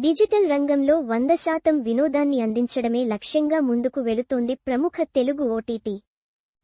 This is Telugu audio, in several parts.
డిజిటల్ రంగంలో వంద శాతం వినోదాన్ని అందించడమే లక్ష్యంగా ముందుకు వెళుతోంది ప్రముఖ తెలుగు ఓటీటీ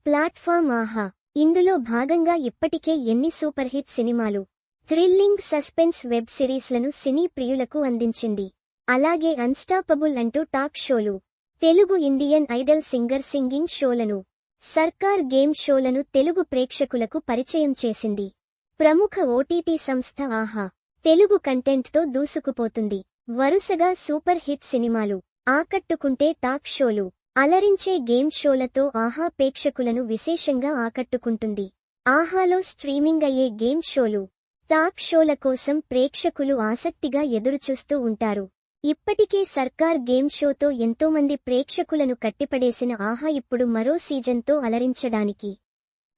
ప్లాట్ఫామ్ ఆహా. ఇందులో భాగంగా ఇప్పటికే ఎన్ని సూపర్ హిట్ సినిమాలు. థ్రిల్లింగ్ సస్పెన్స్ వెబ్ సిరీస్లను సినీ ప్రియులకు అందించింది. అలాగే అన్స్టాపబుల్ అంటూ టాక్ షోలు. Telugu Indian idol singer singing షోలను. Sarkar game షోలను Telugu ప్రేక్షకులకు పరిచయం చేసింది. ప్రముఖ ఓటీటీ సంస్థ ఆహా. తెలుగు కంటెంట్తో దూసుకుపోతుంది. వరుసగా సూపర్ హిట్ సినిమాలు ఆకట్టుకుంటే టాక్ షోలు అలరించే గేమ్ షోలతో ఆహా ప్రేక్షకులను విశేషంగా ఆకట్టుకుంటుంది. ఆహాలో స్ట్రీమింగ్ అయ్యే గేమ్ షోలు టాక్ షోల కోసం ప్రేక్షకులు ఆసక్తిగా ఎదురుచూస్తూ ఉంటారు. ఇప్పటికే సర్కార్ గేమ్ షోతో ఎంతోమంది ప్రేక్షకులను కట్టిపడేసిన ఆహా ఇప్పుడు మరో సీజన్తో అలరించడానికి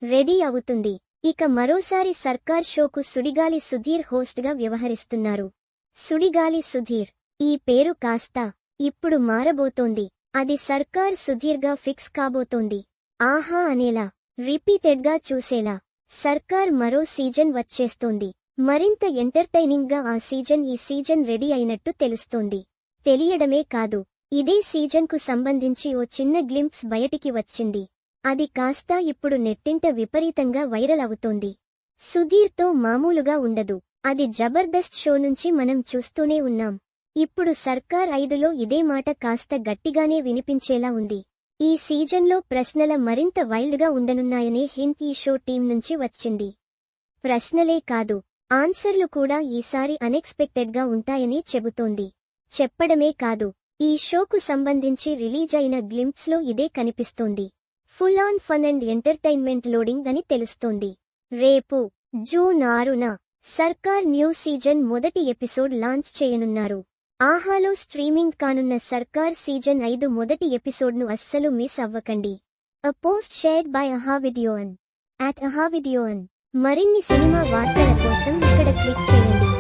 రెడీ అవుతుంది. ఇక మరోసారి సర్కార్ షోకు సుడిగాలి సుధీర్ హోస్ట్గా వ్యవహరిస్తున్నారు. సుడిగాలి సుధీర్. ఈ పేరు కాస్త ఇప్పుడు మారబోతోంది. అది సర్కార్ సుధీర్గా ఫిక్స్ కాబోతోంది. ఆహా అనేలా రిపీటెడ్గా చూసేలా. సర్కార్ మరో సీజన్ వచ్చేస్తోంది. మరింత ఎంటర్టైనింగ్గా ఆ సీజన్ ఈ సీజన్ రెడీ అయినట్టు తెలుస్తోంది. తెలియడమే కాదు ఇదే సీజన్కు సంబంధించి ఓ చిన్న గ్లింప్స్ బయటికి వచ్చింది. అది కాస్త ఇప్పుడు నెట్టింట విపరీతంగా వైరల్ అవుతోంది. సుధీర్తో మామూలుగా ఉండదు. అది జబర్దస్త్ షో నుంచి మనం చూస్తూనే ఉన్నాం. ఇప్పుడు సర్కార్ ఐదులో ఇదే మాట కాస్త గట్టిగానే వినిపించేలా ఉంది. ఈ సీజన్లో ప్రశ్నల మరింత వైల్డ్గా ఉండనున్నాయనే హింట్ ఈ షో టీం నుంచి వచ్చింది. ప్రశ్నలే కాదు ఆన్సర్లు కూడా ఈసారి అన్ఎక్స్పెక్టెడ్గా ఉంటాయని చెబుతోంది. చెప్పడమే కాదు ఈ షోకు సంబంధించి రిలీజ్ అయిన గ్లింప్స్లో ఇదే కనిపిస్తోంది. Full on fun and entertainment loading అని తెలుస్తోంది. రేపు జూన్ ఆరున సర్కార్ న్యూ సీజన్ మొదటి ఎపిసోడ్ లాంచ్ చేయనున్నారు. ఆహాలో స్ట్రీమింగ్ కానున్న సర్కార్ సీజన్ ఐదు మొదటి ఎపిసోడ్ను అస్సలు మిస్ అవ్వకండి. A post shared by Aha at Aha మరిన్ని సినిమా వార్తల కోసం ఇక్కడ క్లిక్ చేయండి.